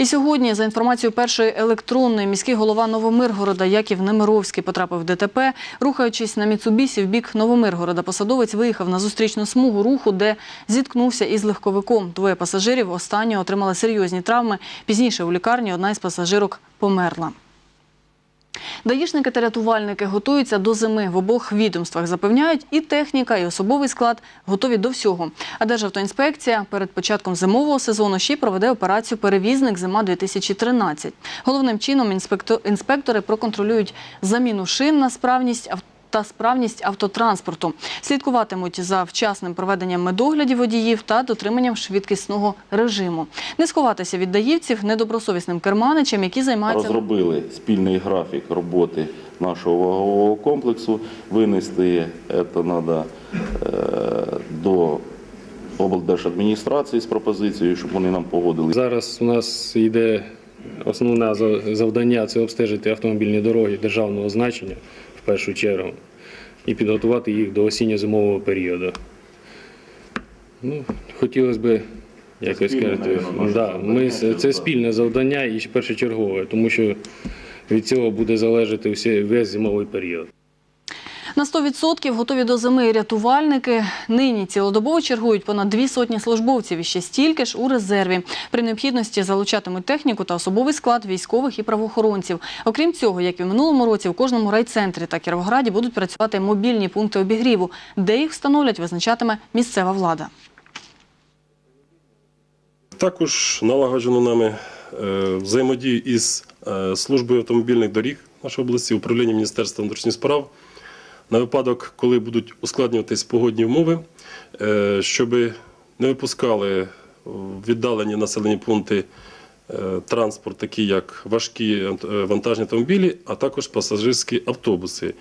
І сьогодні, за інформацією першої електронної, міський голова Новомиргорода Яків Немировський потрапив в ДТП. Рухаючись на Міцубісі в бік Новомиргорода, посадовець виїхав на зустрічну смугу руху, де зіткнувся із легковиком. Двоє пасажирів останнього отримали серйозні травми. Пізніше у лікарні одна із пасажирок померла. Даїшники та рятувальники готуються до зими. В обох відомствах запевняють, і техніка, і особовий склад готові до всього. А Державтоінспекція перед початком зимового сезону ще й проведе операцію Перевізник зима 2013 Головним чином інспектор- інспектори проконтролюють заміну шин на справність авто. Та справність автотранспорту слідкуватимуть за вчасним проведенням медоглядів водіїв та дотриманням швидкісного режиму. Не сховатися від даївців недобросовісним керманичам, які займаються Розробили спільний графік роботи нашого вагового комплексу. Винести це треба до облдержадміністрації з пропозицією, щоб вони нам погодили. Зараз у нас йде основне за- завдання це обстежити автомобільні дороги державного значення в першу чергу і підготувати їх до осінньо-зимового періоду. Ну, хотілося б якось сказати, да, ми, це спільне завдання і першочергове, тому що від цього буде залежати всі- весь зимовий період. На 100% готові до зими рятувальники. Нині цілодобово чергують понад дві сотні службовців і ще стільки ж у резерві. При необхідності залучатимуть техніку та особовий склад військових і правоохоронців. Окрім цього, як і в минулому році, у кожному райцентрі та Кіровограді будуть працювати мобільні пункти обігріву. Де їх встановлять, визначатиме місцева влада. Також налагоджено нами е, взаємодію із е, службою автомобільних доріг нашої області, управлінням Міністерства внутрішніх справ на випадок, коли будуть ускладнюватись погодні умови, е, щоб не випускали віддалені населені пункти е, транспорт, такий як важкі е, вантажні автомобілі, а також пасажирські автобуси.